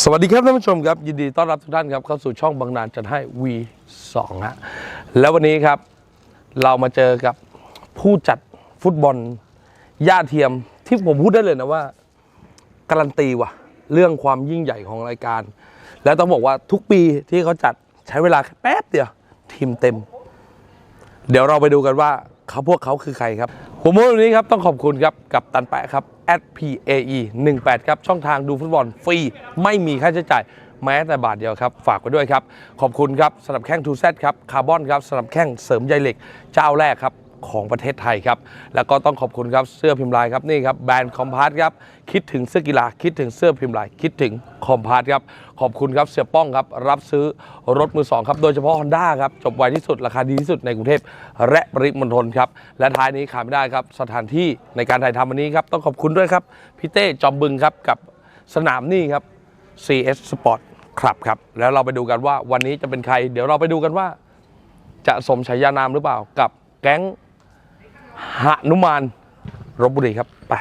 สวัสดีครับท่านผู้ชมครับ ยินดีต้อนรับทุกท่านครับเข้าสู่ช่องบางนานจัดให้ V2 ฮะแล้ววันนี้ครับ เรามาเจอกับผู้จัดฟุตบอลย่าเทียมที่ผมพูดได้เลยนะว่า การันตีว่ะ เรื่องความยิ่งใหญ่ของรายการ แล้วต้องบอกว่าทุกปีที่เขาจัดใช้เวลาแป๊บเดียว ทีมเต็ม เดี๋ยวเราไปดูกันว่าเขาพวกเขาคือใครครับผมว่าวันนี้ครับต้องขอบคุณครับกับตันแปะครับ @pae 18ครับช่องทางดูฟุตบอลฟรีไม่มีค่าใช้จ่ายแม้แต่บาทเดียวครับ ฝากไว้ด้วยครับ ขอบคุณครับสำหรับแข้งทูเซตครับคาร์บอนครับสำหรับแข้งเสริมใยเหล็กเจ้าแรกครับ ของประเทศไทยครับ แล้วก็ต้องขอบคุณครับเสื้อพิมพ์ลายครับนี่ครับแบรนด์คอมพาร์ตครับคิดถึงเสื้อกีฬาคิดถึงเสื้อพิมพ์ลาย คิดถึงคอมพาร์ตครับขอบคุณครับเสียป้องครับรับซื้อรถมือสองครับโดยเฉพาะ Honda ครับจบไวที่สุดราคาดีที่สุดในกรุงเทพและปริมณฑลครับและท้ายนี้ขาดไม่ได้ครับสถานที่ในการถ่ายทำวันนี้ครับต้องขอบคุณด้วยครับพี่เต้จอมบึงครับกับสนามนี่ครับ CS Sport ครับครับ แล้วเราไปดูกันว่าวันนี้จะเป็นใคร เดี๋ยวเราไปดูกันว่า จะสมฉายานามหรือเปล่ากับแก๊ง หนุมานรบบุรีครับ ไป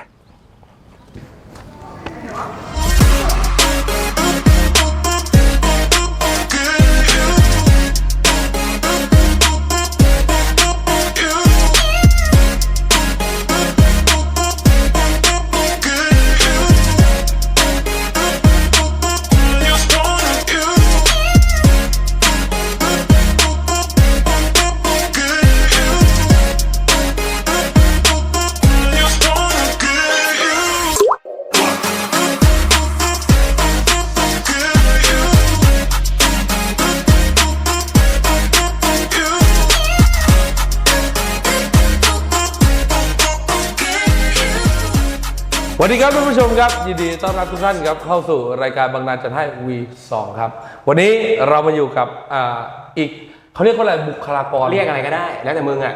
ครับท่านผู้ชมครับ ยินดีต้อนรับทุกท่านครับเข้าสู่รายการบางนาจัดให้ V2 ครับ วันนี้เรามาอยู่กับอ่าอีกเขาเรียกว่าอะไรบุคลากรเรียกอะไรก็ได้ แล้วแต่มึงอะ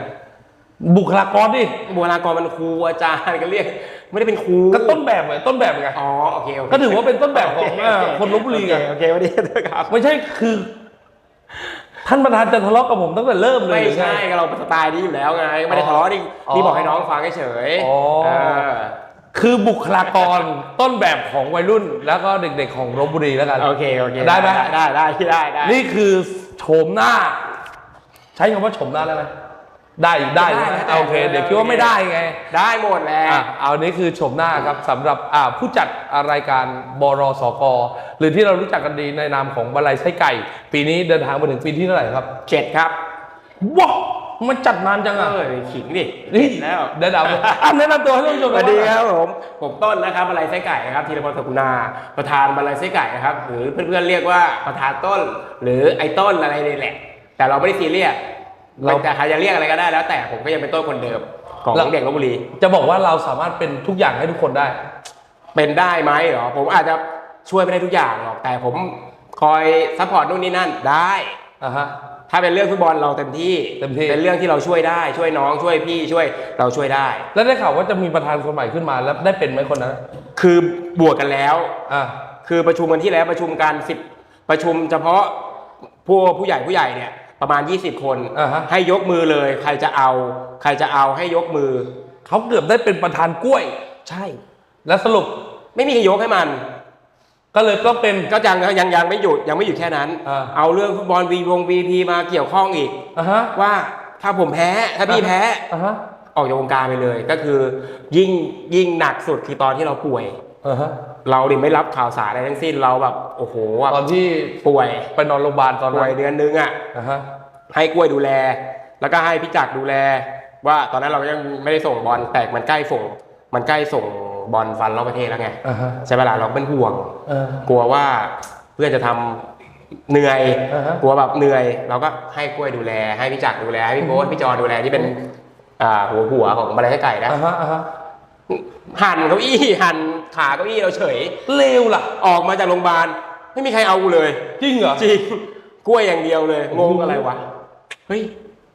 บุคลากรดิบุคลากรมันครูอาจารย์ก็เรียก ไม่ได้เป็นครูก็ต้นแบบไงต้นแบบไงอ๋อโอเคโอเคก็ถือว่าเป็นต้นแบบของโเอ่าคนลบบุรีไงโอเคโอเคสวัสดีครับไม่ใช่คือ ท่านประธานจะทะเลาะกับผมตั้งแต่เริ่มเลยไม่หรือไงใช่ก็เราเป็นสไตล์นี้อยู่แล้วไงไม่ได้ทะเลาะนี่อ๋อนี่บอกให้น้องฟังเฉยๆอ๋อเออ คือบุคลากรต้นแบบของวัยรุ่น แล้วก็เด็กๆของลบบุรีแล้วกัน โอเคโอเคได้ไหม ได้ได้ได้ได้ได้นี่คือโฉมหน้า ใช้คำว่าโฉมหน้าได้ไหมได้ได้ใช่ไหมโอเคเดี๋ยวคิดว่าไม่ได้ไงได้หมดแหล้ว อะเอานี้คือโฉมหน้าครับสำหรับอ่าผู้จัดรายการบรสกหรือที่เรารู้จักกันดีในนามของบรรลัยไส้ไก่ ปีนี้เดินทางมาถึงปีที่เท่าไหร่ครับเจ็ดครับ ว้าว มันจัดนานจังเออะอขิงดินี่แล้วเดี๋ยวเดาอะแนะนำตัวให้ท่านผู้ชมสวัสดีหน่อยครับผมผมต้นนะครับบรรลัยไส้ไก่นะครับธีรพลสกุณาประธานบรรลัยไส้ไก่นะครับหรือเพื่อนๆเรียกว่าประธานต้น หรือไอ้ต้นอะไรนี่แหละ แต่เราไม่ได้ซีเรียสเราแต่ใครจะเรียกอะไรก็ได้แล้ว แต่ผมก็ยังเป็นต้นคนเดิมของเด็กลบบุรี จะบอกว่าเราสามารถเป็นทุกอย่างให้ทุกคนได้ เป็นได้ไหมเหรอผมอาจจะช่วยไม่ได้ทุกอย่างหรอกแต่ผมคอยซัพพอร์ตนู่นนี่นั่นได้อะฮะ ถ้าเป็นเรื่องฟุตบอลเราเต็มที่เต็มที่ เป็นเรื่องที่เราช่วยได้ช่วยน้องช่วยพี่ช่วยเราช่วยได้ แล้วได้ข่าวว่าจะมีประธานคนใหม่ขึ้นมาแล้วได้เป็นไหมคนนั้นคือบวกกันแล้ว อะคือประชุมกันที่แล้วประชุมกันสิบประชุมเฉพาะผู้ผู้ใหญ่ผู้ใหญ่เนี่ยประมาณ 20 คน อ่าฮะ ให้ยกมือเลย ใครจะเอา ใครจะเอาให้ยกมือ เขาเกือบได้เป็นประธานกล้วย ใช่ แล้วสรุปไม่มีใครยกให้มัน ก็เลยต้องเป็น ก็ยังยังยังไม่หยุดยังไม่หยุดแค่นั้น อ่า เอาเรื่องฟุตบอลวีวงวีพีมาเกี่ยวข้องอีก อะฮะ ว่าถ้าผมแพ้ถ้าพี่แพ้ อะฮะ ออกจากวงการไปเลย ก็คือ ยิ่งยิ่งหนักสุดคือตอนที่เราป่วย อะฮะ เราดิไม่รับข่าวสารอะไรทั้งสิ้นเราแบบโอ้โหแบบตอนที่ป่วยไปนอนโรงพยาบาลตอนป่นั้วยนเดือนนึงอะ อะฮะ ให้กล้วยดูแล แล้วก็ให้พี่จักรดูแล ว่าตอนนั้นเรายังไม่ได้ส่งบอลแตกมันใกล้ส่ง มันใกล้ส่ง บอลฟันรอบประเทศแล้วไงอะฮะ ใช่ไหมล่ะเราเป็นห่วง เออ กลัวว่าเพื่อนจะทำเหนื่อย อ่าฮะ กลัวแบบเหนื่อย เราก็ให้กล้วยดูแล ให้พี่จักรดูแล ให้พี่โบ๊ทพี่จอดูแลที่เป็นอ่าหัวหัวของบรรลัยไก่นะ อะฮะอะฮะหั่นเก้าอี้หั่นขาเก้าอี้เราเฉย เลวล่ะ ออกมาจากโรงพยาบาลไม่มีใครเอากูเลย จริงเหรอ จริง กล้วยอย่างเดียวเลยงงอะไรวะ เฮ้ย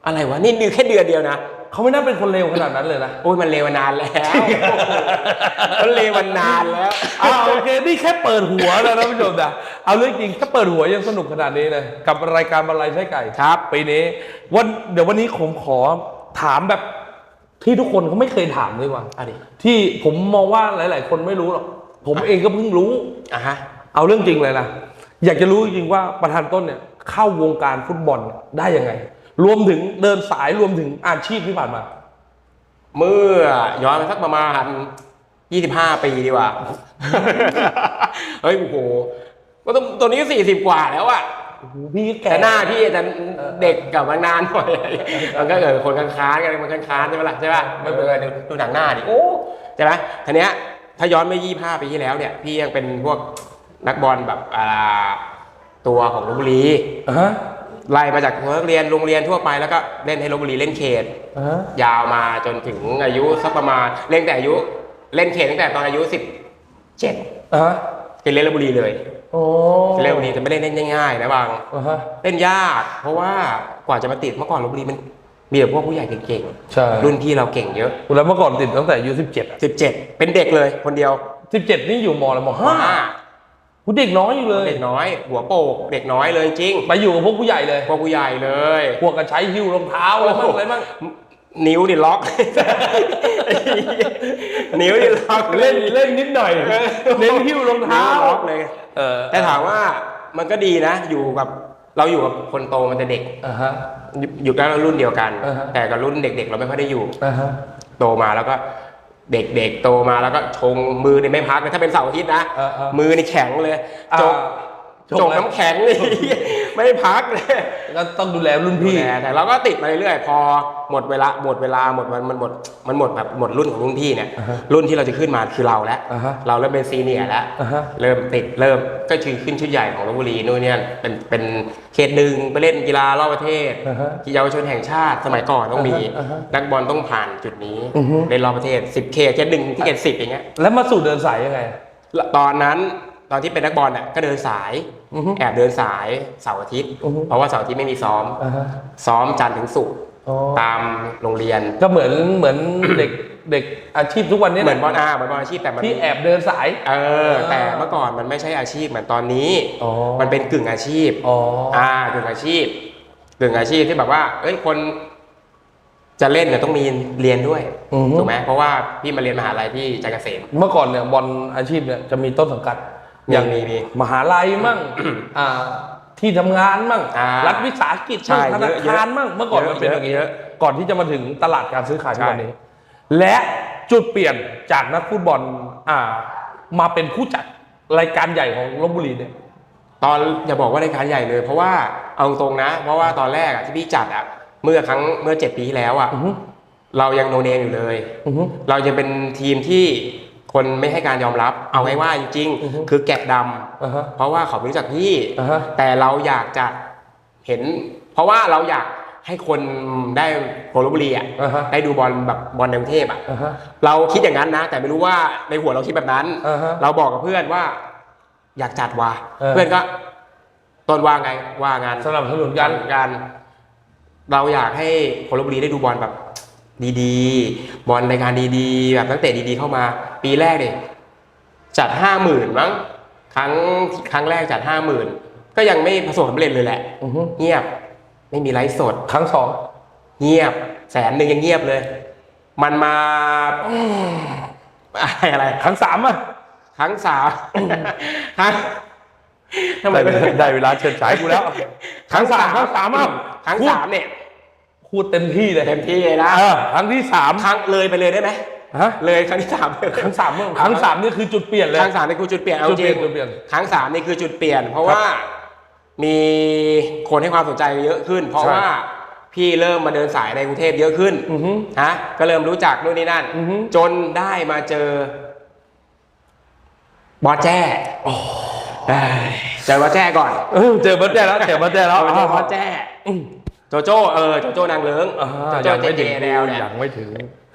อะไรวะ นี่นี่แค่เดือนเดียวนะ เขาไม่น่าเป็นคนเลวขนาดนั้นเลยนะโอ้ยมันเลวมานานแล้วมันเลวมานานแล้วอ่าโอเคนี่แค่เปิดหัวนะท่านผู้ชมนะเอาเรื่องจริงแค่เปิดหัวยังสนุกขนาดนี้เลยกับรายการบรรลัยไส้ไก่ครับปีนี้วันเดี๋ยววันนี้ผมขอถามแบบที่ทุกคนเขาไม่เคยถามดีกว่าอะดิที่ผมมองว่าหลาย ๆ คนไม่รู้หรอกผมเองก็เพิ่งรู้อะฮะเอาเรื่องจริงเลยนะอยากจะรู้จริงๆว่าประธานต้นเนี่ยเข้าวงการฟุตบอลได้ยังไง รวมถึงเดินสายรวมถึงอาชีพที่ผ่านมา เมื่อย้อนไปสักประมาณ25ปีดีกว่า เฮ้ยโอ้โหก็ต้องตัวนี้ก็40กว่าแล้วอะโอ้โหพี่แก่แต่หน้าพี่จะเด็กกับมานานหน่อยมันก็เกิดคนค้านๆกันมันค้านๆใช่ไหมล่ะใช่ป่ะไม่เป็นไรดูดูหนังหน้าดิโอ้ใช่ไหมทีเนี้ยถ้าย้อนไป25ปีที่แล้วเนี่ยพี่ยังเป็นพวกนักบอลแบบอ่าตัวของลพบุรีอ่าฮะ ไล่มาจากนักเรียนโรงเรียนทั่วไปแล้วก็เล่นให้ลพบุรีเล่นเขต อ่าฮะยาวมาจนถึงอายุสักประมาณเล่นแต่อายุ เล่นเขตตั้งแต่ตอนอายุ17อ่าฮะเป็นเล่นลพบุรีเลยโอ้เล่นลพบุรีจะไม่ได้เล่นง่ายๆนะบาง อ่าฮะ เล่นยากเพราะว่ากว่าจะมาติดเมื่อก่อนลพบุรีมันมีแต่พวกผู้ใหญ่เก่งใช่ ๆรุ่นพี่เราเก่งเยอะแล้วเมื่อก่อนติดตั้งแต่อายุสิบเจ็ด17 เป็นเด็กเลยคนเดียวสิบเจ็ดนี่อยู่มอะไรมมห้า ห้า ผู้เด็กน้อยอยู่เลยเด็กน้อย หัวโปกเด็กน้อยเลยจริงไปอยู่กับพวกผู้ใหญ่เลยพวกผู้ใหญ่เลยพวกกันใช้หิ้วรองเท้าอะไรบ้างอะไรบ้างนิ้วนี่ล็อก นิ้วนี่ล็อกเล่นเล่นนิดหน่อยเน้นหิ้วรองเท้านิ้วล็อกเลยเออแต่ถามว่ามันก็ดีนะ อยู่กับเราอยู่กับคนโตมันจะเด็กอ่าฮะอยู่อยู่กันรุ่นเดียวกันอ่าฮะแต่กับรุ่นเด็ก ๆ เราไม่ค่อยได้อยู่อ่าฮะโตมาแล้วก็ เด็กๆโตมาแล้วก็ชงมือนี่ไม่พักเลยถ้าเป็นเสาร์อาทิตย์นะอ่าอ่ามือนี่แข็งเลยอ่าจก จกจกอะไรน้ำแข็งเลยไม่ได้พักเลยก็ต้องดูแลรุ่นพี่ แต่แต่เราก็ติดมาเรื่อยๆ พอหมดเวลาหมดเวลาหมดวันมันหมดมันหมดแบบหมดรุ่นของรุ่นพี่เนี่ย อ่าฮะรุ่นที่เราจะขึ้นมาคือเราแล้ว อ่าฮะเราเริ่มเป็นซีเนียร์แล้ว อ่าฮะ เริ่มติดเริ่มก็คือขึ้นชุดใหญ่ของลพบุรีนู่นเนี่ยเป็นเป็นเขตหนึ่งไปเล่นกีฬารอบประเทศอ่าฮะเยาวชนแห่งชาติสมัยก่อนต้องมี อ่าฮะนักบอลต้องผ่านจุดนี้อือฮึ เล่นรอบประเทศ10เขตเขตหนึ่งที่เขตสิบอย่างเงี้ย แล้วมาสู่เดินสายยังไงแล้วตอนนั้น ตอนที่เป็นนักบอลอะก็เดินสายอือฮึ แอบเดินสายเสาร์อาทิตย์ อือฮึ เพราะว่าเสาร์อาทิตย์ไม่มีซ้อม อ่าฮะซ้อมจันทร์ถึงศุกร์อ๋อตามโรงเรียน ก็เหมือนเหมือน เด็กเด็กอาชีพทุกวันนี้เหมือนบอลอาเหมือนบอลอาชีพแต่มันที่แอบเดินสาย เออ แต่เมื่อก่อนมันไม่ใช่อาชีพเหมือนตอนนี้ อ๋อ มันเป็นกึ่งอาชีพ อ๋ออ่ากึ่งอาชีพกึ่งอาชีพที่แบบว่า เอ้ย คนจะเล่นเนี่ยต้องมีเรียนด้วย อือฮึถูกไหมเพราะว่าพี่มาเรียนมหาลัยที่จักรเกษม เมื่อก่อนเนี่ยบอลอาชีพเนี่ยจะมีต้นสังกัดมี อย่างมีมีมหาลัยมั่งอ่าที่ทำงานมั่งอ่ารัฐวิสาหกิจใช่มั่งธนาเยอะคารมั่งเมื่อก่อนเยอะมันเป็นอย่างนี้เยอะก่อนที่จะมาถึงตลาดการซื้อขายใช่ที่วันนี้ และจุดเปลี่ยนจากนักฟุตบอลอ่า มาเป็นผู้จัดรายการใหญ่ของลบบุรีเนี่ยตอนอย่าบอกว่ารายการใหญ่เลย เพราะว่าเอาตรงๆนะ เพราะว่าตอนแรกอะที่พี่จัดอะเมื่อครั้งเมื่อเจ็ดปีที่แล้วอะอือฮึเรายังโนเนมอยู่เลยอือฮึเรายังเป็นทีมที่ คนไม่ให้การยอมรับเอาไว้ว่าจริงอือฮึๆคือแกะดำอ่าฮะเพราะว่าเขาไม่รู้จักพี่อ่าฮะแต่เราอยากจะเห็น เพราะว่าเราอยากให้คนได้โคลบุรีอะอ่าฮะได้ดูบอลแบบบอลในกรุงเทพอะอ่าฮะเราคิดอย่างนั้นนะ แต่ไม่รู้ว่าในหัวเราคิดแบบนั้นอ่าฮะเราบอกกับเพื่อนว่า อยากจัดว่ะเออเพื่อนก็ต้นว่าไงว่างานสนับสนุนกักันนกันเราอยากให้โคลบุรีได้ดูบอลแบบ ดีๆ บอลรายการดีๆ แบบนักเตะดีๆ เข้ามา ปีแรกเนี่ยจัดห้าหมื่นมั้งครั้งครั้งแรกจัดห้าหมื่นก็ยังไม่ประสบความสำเร็จเลยแหละอือฮึเงียบ ไม่มีไลฟ์สด ครั้งสองเงียบ แสนหนึ่งยังเงียบเลย มันมาอะไรอะไร ครั้งสามอะครั้งสามครั้งทำไมได้ไม่ได้เวลาเฉิดฉายกูแล้ว ครั้งสามครั้งสามอะครั้งพูดสามเนี่ย พูดเต็มที่เลยเต็มที่เลยนะเออครั้งที่สามครั้งเลยไปเลยได้ไหมฮะเลยครั้งที่สามเลยครั้งสามครั้งสามนี่คือจุดเปลี่ยนเลยครั้งสามนี่คือจุดเปลี่ยนเอาจุดจเปริลี่ยนงจุดเปลี่ยนครั้งสามนี่คือจุดเปลี่ยน เพราะว่ามีคนให้ความสนใจเยอะขึ้น เพราะใช่ว่าพี่เริ่มมาเดินสายในกรุงเทพเยอะขึ้นอือฮึฮะก็เริ่มรู้จักนู่นนี่นั่นอือฮึจนได้มาเจอบอสแจ้เอ้ยเจอบอสแจ้ก่อนเออเจอบัตแจ้แล้วเจอบัตแจ้แล้วเจอบอสแจ้ โจโจ้เออโจโจ้นางเลิงอ่าโจโจ้ยังเจไม่เจถึงแนวเนี่ยยังไม่ถึง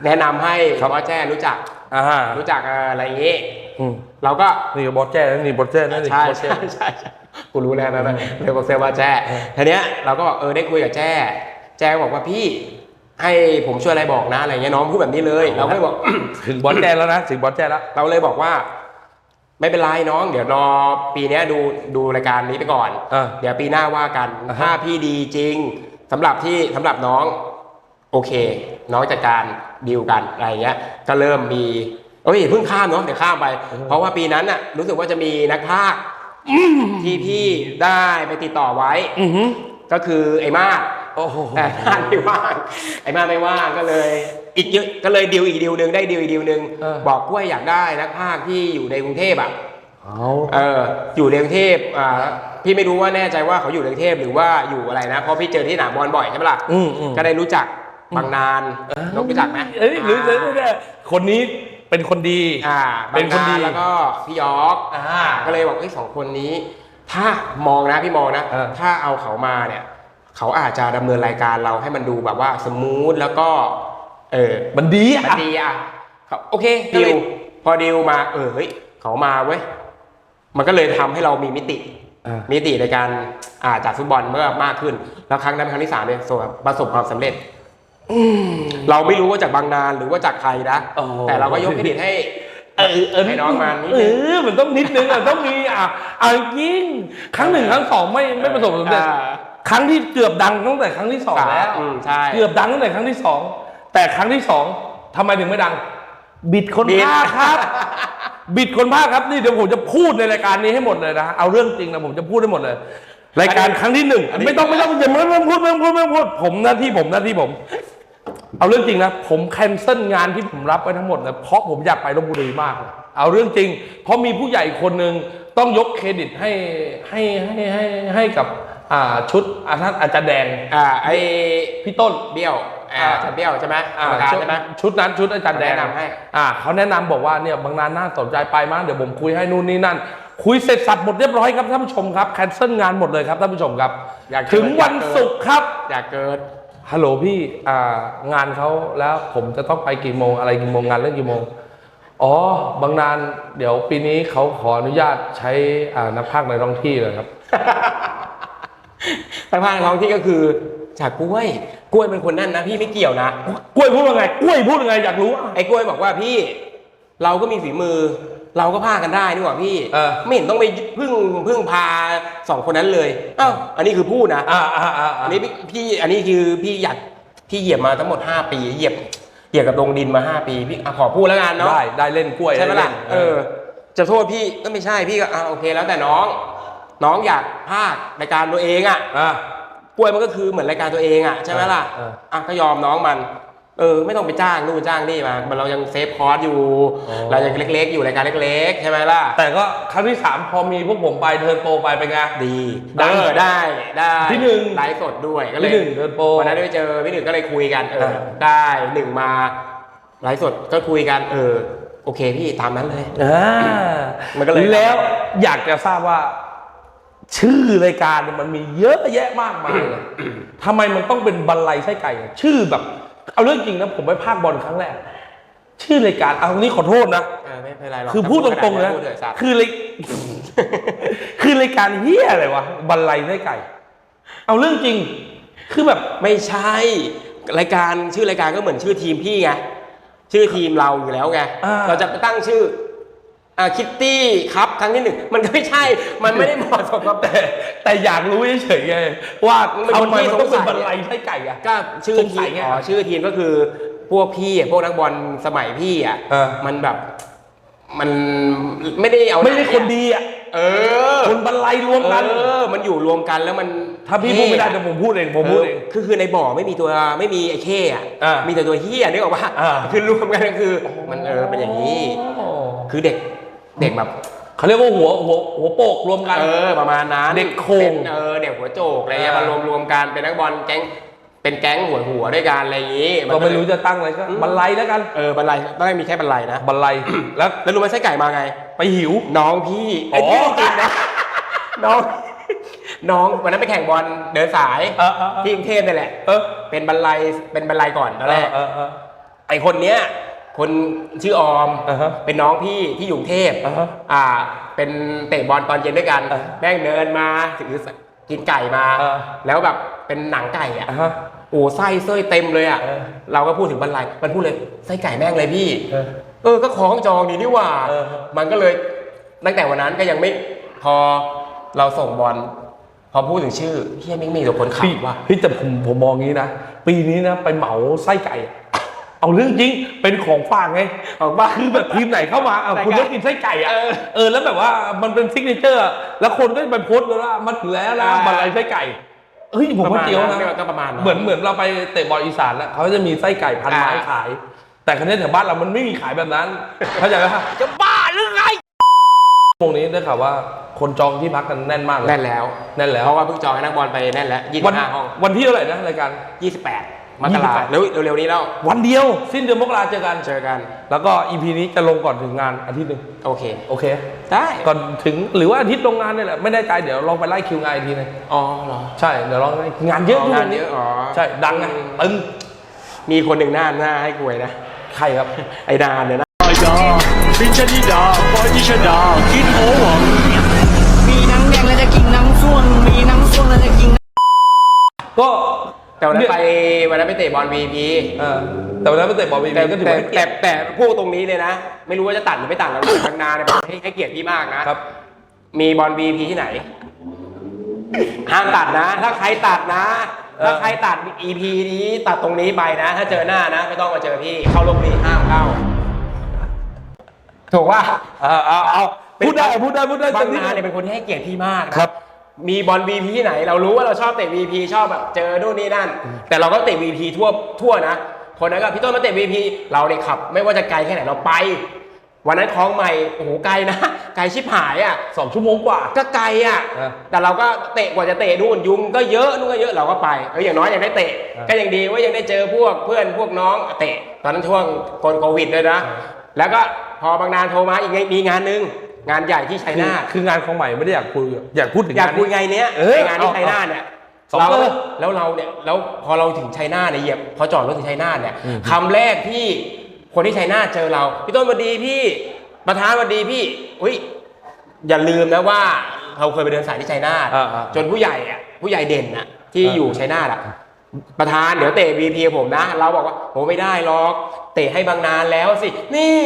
แนะนำให้ครับ บอสแจ้รู้จัก อ่ารู้จักเอ่ออะไรอย่างงี้ อืมเราก็ นี่ก็บอสแจ้แล้วนี่บอสแจ้นั่นนี่ใช่บอสใช่แจ้ ใช่ใช่กูรู้แล้วนะนะเรียกว่าเซลว่าแจ้ทีเนี้ยเราก็บอกเออได้คุยกับแจ้ แจ้บอกว่าพี่ให้ผมช่วยอะไรบอกนะอะไรเงี้ยน้องพูดแบบนี้เลย เราก็เลยบอก ถึงบอสแจ้แล้วนะถึงบอสแจ้แล้ว เราเลยบอกว่า ไม่เป็นไรน้อง เดี๋ยวรอปีเนี้ยดูดูรายการนี้ไปก่อนอ่าเดี๋ยวปีหน้าว่ากัน อ่าฮะถ้าพี่ดีจริง สำหรับที่สำหรับน้องโอเค น้องจัดการดีลกันอะไรเงี้ย ก็เริ่มมีเอ้ยเพิ่งข้ามเนาะเดี๋ยวข้ามไป เพราะว่าปีนั้นน่ะรู้สึกว่าจะมีนักพากย์ที่พี่ได้ไปติดต่อไว้อือหือก็คือไอ้มาดโอ้โหแต่ท่านไม่ว่างไอ้มาดไม่ว่างก็เลย อีกเยอะก็เลยดีลอีกดีลหนึ่งได้ดีลอีกดีลหนึ่งเออบอกกล้วยอยากได้นักภาคที่อยู่ในกรุงเทพอะ เอาเอออยู่ในกรุงเทพอ่าพี่ไม่รู้ว่าแน่ใจว่าเขาอยู่ในกรุงเทพหรือว่าอยู่อะไรนะเพราะพี่เจอที่สนามบอลบ่อยใช่ไหมล่ะอืมอืมก็ได้รู้จักบางนานนกรู้จักไหมเอ้ยหรือหรือหรือเนี่ยคนนี้เป็นคนดีอ่าเป็นคนดีบางแล้วก็พี่ยอกอ่าก็เลยบอกไอ้ยสองคนนี้ ถ้ามองนะพี่มองนะเออถ้าเอาเขามาเนี่ย เขาอาจจะดำเนินรายการเราให้มันดูแบบว่าสมูทแล้วก็ เออมันดีอะมันดีอะเขาโอเคดิวพอดิวมาเออเฮ้ยเขามาเว้ย มันก็เลยทำให้เรามีมิติอ่ามิติในการอ่าจัดฟุตบอลเมื่อมากขึ้น แล้วครั้งนั้นเป็นครั้งที่สามเนี่ยประสบความสำเร็จเราไม่รู้ว่าจากบางนานหรือว่าจากใครนะโอ้แต่เราก็ยกเครดิตให้เออเออให้น้องมันนิดเอนึงอมันต้องนิดนึงอะต้องมีอะเอายิ่งครั้งหนึ่งครั้งสองไม่ไม่ประสบความสำเร็จอ่าครั้งที่เกือบดังตั้งแต่ครั้งที่สองแล้วอืมใช่เกือบดังตั้งแต่ครั้งที่สองแต่ครั้งที่สองทำไมถึงไม่ดัง บิดคนบิดภาคครับ บิดคนภาคครับนี่เดี๋ยวผมจะพูดในรายการนี้ให้หมดเลยนะเอาเรื่องจริงนะผมจะพูดให้หมดเลย รายการครั้งที่หนึ่งไม่ต้องไม่ต้องอย่าไม่ต้องพูดไม่ต้องพูดไม่ต้องพูดผมหน้าที่ผมหน้าที่ผม เอาเรื่องจริงนะผมแคนเซิลงานที่ผมรับไว้ทั้งหมดนะเพราะผมอยากไปลบบุรีมาก เอาเรื่องจริง เพราะมีผู้ใหญ่คนหนึ่งต้องยกเครดิตให้ให้ให้ให้ให้กับอ่าชุดอาท่านอาจารย์แดงอ่าไอ้พี่ต้นเบี้ยว อ่าจะเบี้ยวใช่ไหมกรอ่ารมการชุดใช่ไหมชุดนั้นชุดอาจารย์แดงแนะนำให้อ่าเขาแนะนำบอกว่าเนี่ยบางนานน่าสนใจไปมากเดี๋ยวผมคุยให้นู่นนี่นั่น คุยเสร็จสับหมดเรียบร้อยครับท่านผู้ชมครับแคนเซิลงานหมดเลยครับท่านผู้ชมครับอยากเกิดถึงวันอยากเกิดศุกร์ครับอยากเกิดฮัลโหลพี่อ่างานเขาแล้วผมจะต้องไปกี่โมงอะไรกี่โมงงานเรื่องกี่โมงอ๋อบางนานเดี๋ยวปีนี้เขาขออนุญาตใช้อ่านักพากย์ในท้องที่เลยครับทางภาคท้องที่ก็คือจากกล้วย กล้วยเป็นคนนั่นนะพี่ไม่เกี่ยวนะกล้วยพูดว่าไงกล้วยพูดว่าไงอยากรู้อะ ไอ้กล้วยบอกว่าพี่ เราก็มีฝีมือ เราก็พากันได้นี่หว่าพี่เออ ไม่เห็นต้องไปพึ่งพึ่งพาสองคนนั้นเลยอ้าวอันนี้คือพูดนะ อ่าอ่าอ่าอันนี้พี่พี่อันนี้คือพี่อยากพี่เหยียบมาทั้งหมด 5 ปีเหยียบเหยียบกับดงดินมา 5 ปีพี่อะขอพูดแล้วกันเนาะได้ได้เล่นกล้วยใช่ไหมด้ล่ะนเออ จะโทษพี่ก็ไม่ใช่พี่ก็อ่าโอเคแล้วแต่น้อง น้องอยากพากรายการตัวเองอะ อะ กล้วยมันก็คือเหมือนรายการตัวเองอะใช่ไหมล่ะเออ อะก็ยอมน้องมัน เออ ไม่ต้องไปจ้างนู่นจ้างนี่มามันเรายังเซฟคอร์สอยู่ อ๋อ เรายังเล็ก ๆ อยู่รายการเล็ก ๆ ใช่ไหมล่ะ แต่ก็ครั้งที่สามพอมีพวกผมไปเทิร์นโปรไปเป็นไง ดีดังเออได้ได้ที่หนึ่ง ไลฟ์สดด้วยก็เลยที่หนึ่งเทิร์นโปร วันนั้นได้ไปเจอพี่หนึ่งก็เลยคุยกันเออ อ่า ได้หนึ่งมาไลฟ์สดก็คุยกัน เออ โอเคพี่ตามนั้นเลย อ่ามันก็เลย แล้วอยากจะทราบว่า ชื่อรายการเนี่ยมันมีเยอะแยะมากมายเลยทำไมมันต้องเป็นบรรลัยไส้ไก่อะชื่อแบบ เอาเรื่องจริงนะผมไปภาคบอลครั้งแรก ชื่อรายการเอานี้ขอโทษนะเออไม่เป็นไรหรอกคือพูดตรงๆนะนะพูดเถอะสัตว์คือรายคือรายการเฮียอะไรวะบรรลัยไส้ไก่ เอาเรื่องจริง คือแบบไม่ใช่รายการชื่อรายการก็เหมือนชื่อทีมพี่ไงชื่อทีมเราอยู่แล้วไงอ่าเราจะไปตั้งชื่อ อ่าคิตตี้ครับครั้งที่หนึ่งมันก็ไม่ใช่ มันไม่ได้เหมาะสมกับแต่แต่อยากรู้เฉยๆไงว่ามันเป็นคนทำไมที่มันต้องเป็นสงสัยบรรลัยไส้ไก่อะก็ชื่อสงสัทียมไงอ๋อชื่อทีมก็คือพวกพี่อะพวกนักบอลสมัยพี่อะเออมันแบบมันไม่ได้เอาไม่ได้หคนดีอะเออคนบรรลัยรวมกันเออมันอยู่รวมกันแล้วมันถ้าพี่พูดไม่ได้เท่เดี๋ยวผมพูดเองผมพูดเองคือคือในบ่อไม่มีตัวไม่มีไอ้เข้อะอ่ามีมีแต่ตัวเฮียนึกออกปะอ่าคือรวมกันก็คือ มันเออเป็นอย่างนี้อ๋อคือเด็ก เด็กแบบเขาเรียกว่าหัวหัวหัวโปกรวมกัน เออประมาณนั้นเด็กโข่งเป็นเออเด็กหัวโจกอะไรเงี้ยอ่ามมารวมรวมกันเป็นนักบอลแก๊งเป็นแก๊งหัวหัวด้วยกันอะไรอย่างงี้นก็ไม่เลยรู้จะตั้งอะไรก็บรรลัยแล้วกันเออบรรลัยต้องมีแค่บรรลัยนะบรรลัยแล้วแล้วรู้ไหมไส้ไก่มาไง ไปหิว น้องพี่อ๋อไอ้นี่จริงๆนะน้อง น้องวันนั้นไปแข่งบอลเดินสายเออเออเออที่กรุงเทพนี่แหละ เออเป็นบรรลัยเป็นบรรลัยก่อนตอนแรกเออเออไอคนเนี้ย คนชื่อออม อ่าฮะเป็นน้องพี่ที่อยู่กรุงเทพอ่าฮะอ่า เป็นเตะบอลตอนเย็นด้วยกัน อ่าแม่งเดินมาถือกินไก่มา อ่า แล้วแบบเป็นหนังไก่อะ อะฮะ โอ้ไส้เส้ยเต็มเลยอะ เออเราก็พูดถึงบรรลัยมันพูดเลยไส้ไก่แม่งเลยพี่ เออเออก็คล้องจองดีนี่หว่า เออ มันก็เลยตั้งแต่วันนั้นก็ยังไม่พอเราส่งบอลพอพูดถึงชื่อเฮียไม่มีตัวคนขับพี่ว่ะเฮ้ยแต่ผมผมมองงี้นะ ปีนี้นะไปเหมาไส้ไก่อะ เอาเรื่องจริงเป็นของฝากไงของบ้านคือแบบทีมไหนเข้ามาอะรายการคุณต้องกินไส้ไก่อะเออเออแล้วแบบว่ามันเป็นซิกเนเจอร์ แล้วคนก็ไปโพสต์เลยว่ามันถึงแล้วนะอ่าบันไลไส้ไก่เฮ้ยผมว่าเจียวนะก็ประมาณนั้นเหมือนเหมือนเราไปเตะบอลอีสานแล้วเขาจะมีไส้ไก่พันไม้อ่าขาย แต่ครั้นี้แถวบ้านเรามันไม่มีขายแบบนั้นเข้าใจไหมครับจะบ้าหรือไงวงนี้ได้ข่าวว่าคนจองที่พักกันแน่นมากเลยแน่นแล้วแน่นแล้วเพราะว่าเพิ่งจองให้นักบอลไปแน่นแล้วยี่วัสิบห้าห้องวันที่เท่าไหร่นะรายการยี่สิบแปด มกราเร็วเร็วๆนี้แล้ว วันเดียว สิ้นเดือนมกราเจอกัน เจอกัน แล้วก็อีพีนี้จะลงก่อนถึงงานอาทิตย์หนึ่งโอเค โอเค ได้ก่อนถึงหรือว่าอาทิตย์ลงงานเนี่ยแหละไม่แน่ใจเดี๋ยวลองไปไล่คิวงานอีกทีนึงอ๋อเหรอ ใช่เดี๋ยวลองงานเยอะงานเยอะอ๋อใช่ดังไงตึงมีคนหนึ่งหน้าหน้าให้กวยนะใครครับไอ้ดาเนี่ยนะดาพิชนิดาปอยนิชดากินโอหวังมีน้ำแดงแล้วจะกินน้ำส้วงมีน้ำส้วงแล้วจะกินก็ แต่วันนั้นเยไปวันนั้นไปเตะบอล VP เออแต่วันนั้นไปเตะบอลบีแต่บีก็ถือแต่ว่าให้เกีแต่ยรติ แต่พูดตรงนี้เลยนะ ไม่รู้ว่าจะตัดหรือไม่ตัดแล้วทางนาเนี่ยบอกให้ให้เกียรติพี่มากนะ ครับ มีบอล VP ที่ไหน ห้ามตัดนะ ถ้าใครตัดนะถ้าใครตัด EP นี้ตัดตรงนี้ไปนะ ถ้าเจอหน้านะ ไม่ต้องมาเจอพี่เข้าลบบุรีห้ามเข้า ถูกว่า เอาเอาเอาพูดได้พูดได้พูดได้บาเต็งมที่ นาเนี่ยเป็นคนที่ให้เกียรติพี่มากนะครับ มีบอล VP ที่ไหน เรารู้ว่าเราชอบเตะ VP ชอบแบบเจอนู่นนี่นั่น แต่เราก็เตะ VP ทั่วทั่วนะ คนนั้นก็พี่ต้นมาเตะ VP เราเนี่ยขับ ไม่ว่าจะไกลแค่ไหนเราไป วันนั้นคลองใหม่โอ้โหไกลนะไกลชิบหายอะสองชั่วโมงกว่า ก็ไกลอะเออ แต่เราก็เตะกว่าจะเตะนู่นยุงก็เยอะนู่นก็เยอะเราก็ไปเอออย่างน้อยยังได้เตะ เออก็ยังดีว่ายังได้เจอพวกเพื่อนพวกน้องเตะ ตอนนั้นช่วงโควิดด้วยนะแล้วก็พอบางนานโทรมาอีกไงมีงานหนึง งานใหญ่ที่ชัยนาทคืองานของใหม่ไม่ได้อยากคุยอยากพูดถึงอยากงนคุยนี้ไงเนี้ยเออในงานที่เอาชัยนาทเนี่ยสองเราเออแล้วเราเนี่ยแล้วพอเราถึงชัยนาทเนี่ยเหยียบพอจอดรถถึงชัยนาทเนี่ยคำแรกที่คนที่ชัยนาทเจอเราพี่ต้นสวัสดีพี่ประธานสวัสดีพี่อุ้ยอย่าลืมนะว่าเราเคยไปเดินสายที่ชัยนาทอ่าอ่าจนผู้ใหญ่อะผู้ใหญ่เด่นอะที่อยู่ชัยนาทอะ ประธานเดี๋ยวเตะ VP ผมนะ เราบอกว่าโอ้ไม่ได้หรอก เตะให้บางนานแล้วสิ นี่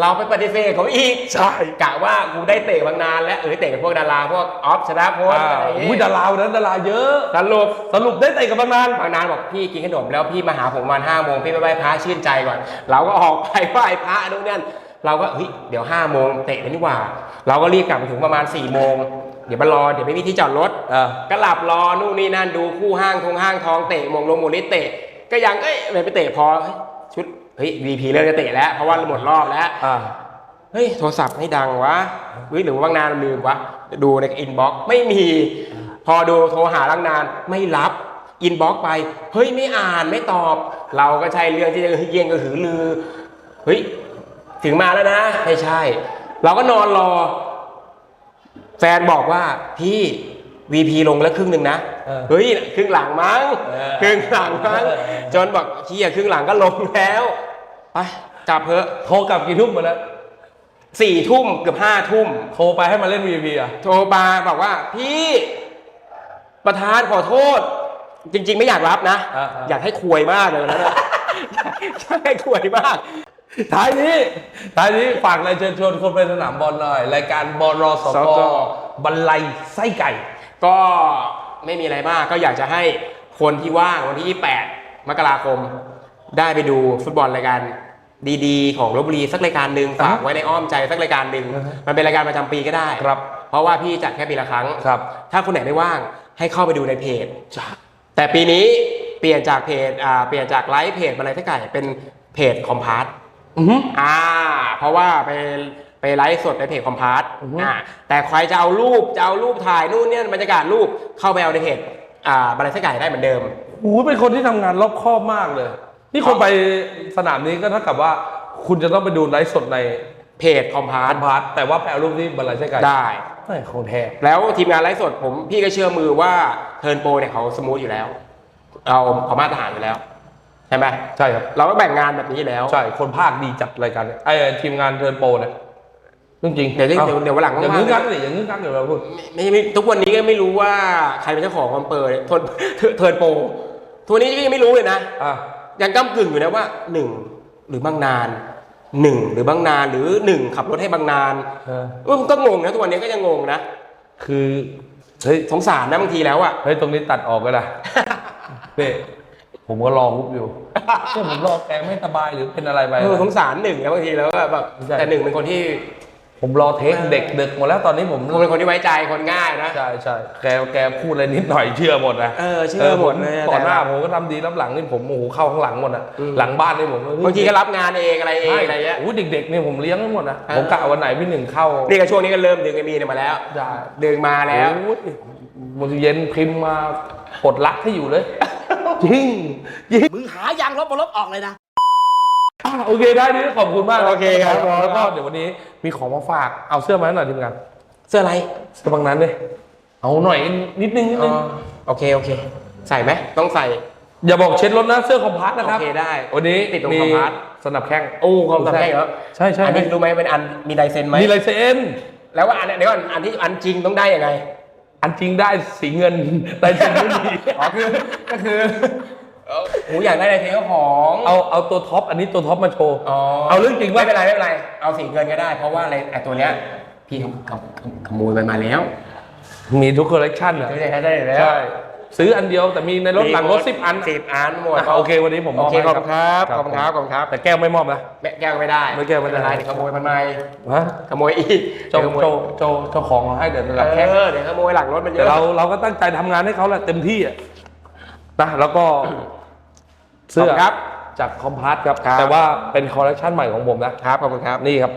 เราไปปฏิเสธเขาอีกใช่กะว่ากูได้เตะบางนานแล้วเออเตะกับพวกดาราพวกออฟชนะพลอ่าอะไรอย่างอุ้ยงี้ดาราวันนั้นดาราเยอะสรุป สรุปได้เตะกับบางนาน บางนานบอกพี่กินขนมแล้วพี่มาหาผมประมาณห้าโมงพี่ไปไหว้พระชื่นใจก่อน เราก็ออกไปไหว้พระนู่นนั่นเราก็เฮ้ยเดี๋ยวห้าโมงเตะแล้วนี่หว่า เราก็รีบกลับไปถึงประมาณสี่โมง เดี๋ยวมารอเดี๋ยวไม่มีที่จอดรถอ่าก็หลับรอนู่นนี่นั่นดูคู่ห้างทงห้างทองเตะมงลงโมลิสเตะ ก็ยังเอ้ยไปเตะพอเฮ้ยชุดเฮ้ย VP เริ่มจะเตะแล้วเพราะว่าหมดรอบแล้วอ่าเฮ้ยโทรศัพท์ไม่ดังวะเฮ้ยหรือว่าบางนานลืมวะดูในอินบ็อกซ์ไม่มี พอดูโทรหาลังนานไม่รับอินบ็อกซ์ไปเฮ้ยไม่อ่านไม่ตอบ เราก็ใช่เรื่องที่จะเยี่ยงกระหือลือเฮ้ยถึงมาแล้วนะ ไม่ใช่ เราก็นอนรอ แฟนบอกว่าพี่ VP ลงแล้วครึ่งหนึ่งนะเออเฮ้ยครึ่งหลังมั้งเออครึ่งหลังมั้งเออ จนบอกเฮียครึ่งหลังก็ลงแล้วไปกลับเพอะโทรกลับกี่ทุ่มมาแล้ว สี่ทุ่มเกือบห้าทุ่ม โทรไปให้มาเล่น VP อะ โทรมาบอกว่าพี่ประธานขอโทษ จริง ๆ ไม่อยากรับนะอ่าๆอยากให้ควยมากเลยนะ อยากให้ควยมาก ท้ายนี้ท้ายนี้ฝากอะไรเชิญชวนคนไปสนามบอลหน่อย รายการบอลรอสสกกบรรลัยไส้ไก่ ก็ไม่มีอะไรมากก็อยากจะให้คนที่ว่างวันที่ 28 มกราคม ได้ไปดูฟุตบอลรายการดีๆ ของลบบุรีสักรายการหนึ่งฝากไว้ในอ้อมใจสักรายการหนึ่งอ่าฮะมันเป็นรายการประจำปีก็ได้ครับ เพราะว่าพี่จัดแค่ปีละครั้งครับ ถ้าคนไหนไม่ว่างให้เข้าไปดูในเพจแต่ปีนี้เปลี่ยนจากเพจอ่าเปลี่ยนจากไลฟ์เพจมาไลฟ์ไก่เป็นเพจคอมพาร์ต อือหืออ่า เพราะว่าไปไปไลฟ์สดในเพจคอมพาร์ตอือฮึอ่าแต่ใครจะเอารูปจะเอารูปถ่ายนู่นเนี่ยบรรยากาศรูปเข้าไปเอาในเพจอ่าบันไดไก่ได้เหมือนเดิมโอ้โหเป็นคนที่ทำงานรอบคอบมากเลย นี่คนไปสนามนี้ก็เท่ากับว่า คุณจะต้องไปดูไลฟ์สดในเพจคอมพาอาร์ตร์ตพาร์ทแต่ว่าแปลรูปที่บรรลัยไส้ไก่ได้ไม่ของแท้แล้วทีมงานไลฟ์สดผมพี่ก็เชื่อมือว่าเทิร์นโปรเนี่ยเขาสมูทอยู่แล้ว เอาเขามาตรฐานอยู่แล้วใช่ไหมใช่ครับ เราก็แบ่งงานแบบนี้อยู่แล้ว ใช่ คนภาคดีจัดรายการเนี่ยไอ้ทีมงานเทิร์นโปรเนี่ยเรื่องจริงเดี๋ยวเดี๋ยวอาเดี๋ยววันหลังอย่างว่างๆนี้กันเลยอย่างนี้กันเดี๋ยวเราพูดไม่ไม่ทุกวันนี้ก็ไม่รู้ว่าใครเป็นเจ้าของคอมเปอร์เนี่ยทนเทิร์นเทิร์นโปรทุกวันนี้ก็ยังไม่รู้เลยนะอะยังก้ากึ่งอยู่นะว่าหนึ่งหรือบางนานหนึ่งหรือบางนานหรือหนึ่งขับรถให้บางนานเออเออมันก็งงนะทุกวันนี้ก็ยังงงนะคือเฮ้ยสงสารนะบางทีแล้วอะเฮ้ยตรงนี้ตัดออกก็ได้นี่ ผมก็รอฮุบอยู่เนี่ยผมรอแกไม่สบายหรือเป็นอะไรไป เออสงสารหนึ่งนะบางทีแล้วก็แบบใช่ แต่หนึ่งเป็นคนที่ผมรอเทคเด็กเด็กหมดแล้วตอนนี้ผมเป็นคนที่ไว้ใจคนง่ายนะ ใช่ใช่แกแกพูดอะไรนิดหน่อยเชื่อหมดนะเออเชื่อหมดเลยผก่อนหน้าแต่ผมก็ทำดีรับหลังนี่ผมโอ้โหเข้าข้างหลังหมดอะอืมหลังบ้านนี่ผมบางทีก็รับงานเองอะไรเองอะไรเงี้ย โอ้ยเด็กๆเนี่ยผมเลี้ยงทั้งหมดนะเออ ผมกะวันไหนพี่หนึ่งเข้านี่ก็ช่วงนี้ก็เริ่มดึงไอ้มีนมาแล้ว ได้ดึงมาแล้ว โอ้ยมันเย็นพิมพ์มากดรักให้อยู่เลย จริงจริงมึงหายางลบบนลบออกเลยนะ อะโอเคได้ดิขอบคุณมากโอเคครับแล้วก็เดี๋ยววันนี้มีของมาฝากเอาเสื้อมาให้หน่อยทีมงานเสื้ออะไร เสื้อบางนั้นเลยเอาหน่อยนิดนึงนิดอ๋นึองโอเคโอเค ใส่ไหมต้องใส่ อย่าบอกเช็ดรถนะเสื้อคอมพาร์ตนะครับโอเคได้ วันนี้ติดตรงมีคอมพาร์ตสนับแข้งโอ้ความสำคัญเหรอใช่ใช่อันนี้รู้ไหมเป็นอันมีลายเซ็นไหม มีลายเซ็น แล้วว่าอันเดี๋ยวก่อนอันที่อันจริงต้องได้ยังไง อันจริงได้สีเงินลายเซ็นไม่มี อ๋อคือก็คือโอ้อยากได้ลายเซ็นเจ้าของเอาเอาตัวท็อปอันนี้ตัวท็อปมาโชว์ อ๋อเอาเรื่องจริงไม่ว่าเป็นไรไม่เป็นไร เอาสีเงินก็ได้ เพราะว่าอะไรไอ้ตัวเนี้ยพี่ขโมขขโมยมันมาแล้ว มีทุกคอลเลกชันอะซื้อได้ได้แล้ว ใช่ ซื้ออันเดียวแต่มีในรถหลังรถสิบอันสิบอันหมดอะโอเควันนี้ผมโอเคมขออบบคุณครับขอบคุณครับขอบคุณครับแต่แก้วไม่มอบนะแม่แก้วไม่ได้ไม่แก้วไม่ได้เป็นไรเดี๋ยวขโมยมันมาฮะขโมยอีกเจ้าดี๋ยวขโมยเจ้าเจ้าเจ้าของเอาให้เดี๋ยวเราแค่เออเดี๋ยวขโมยหลังรถมันเยแต่อะเราเราก็ตั้งใจทำงานให้เขาแหละเต็มที่อะนะแล้วก็เสื้อขอบคุณครับจากคอมพาร์ตครับครับแต่ว่าเป็นคอลเลกชันใหม่ของผมนะครับขอบคุณครับนี่ครับ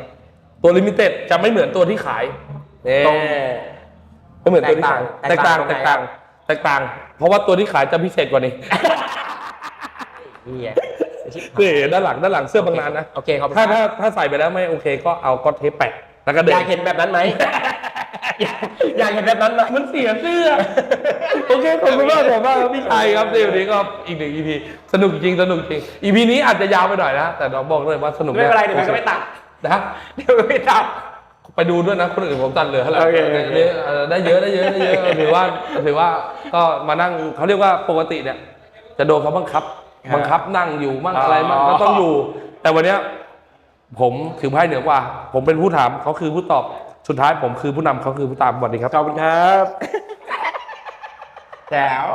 ตัวลิมิเต็ดจะไม่เหมือนตัวที่ขายนี่ตรงไม่เหมือนตัวที่ขายแตแตกกต่าต่างงตรงไหนแตกต่าง แตกต่าง เพราะว่าตัวที่ขายจะพิเศษกว่านี้นี่ไงนี่ด้านหลังด้านหลังเสื้อบางนานนะโอเคขอบคุณถ้าคถ้ารับถ้าใส่ไปแล้วไม่โอเคก็เอาก็เทปแปะแล้วก็เดิอนยากเห็นแบบนั้นไหมอยากอยากเห็นแบบนั้นไหมมันเสียเสื้อโอเคขอบคุณมากขอบคุณมากครับพี่ชัยครับเดี๋ยวนี้ก็อีกหนึ่ง EP สนุกจริงสนุกจริง EP นี้อาจจะยาวไปหน่อยนะแต่เราบอกเลยว่าสนุกไม่เป็นไรเดี๋ยวมันก็ไม่ตัดนะเดี๋ยวไม่ตัด ไปดูด้วยนะคนอื่นผมตัดเหลยเท่าไหร่โอเคโอเค อันนี้เอ่อได้เยอะได้เยอะได้เยอะถือว่าถือว่าก็มานั่งเขาเรียกว่าปกติเนี่ยจะโดนเขาบังคับ บังคับนั่งอยู่มั่งอะไรมั่งก็ต้องอยู่ แต่วันเนี้ยผมถือไพ่เหนือกว่า ผมเป็นผู้ถามเขาคือผู้ตอบสุดท้ายผมคือผู้นำเขาคือผู้ตามสวัสดีครับ ขอบคุณครับแจ๋ว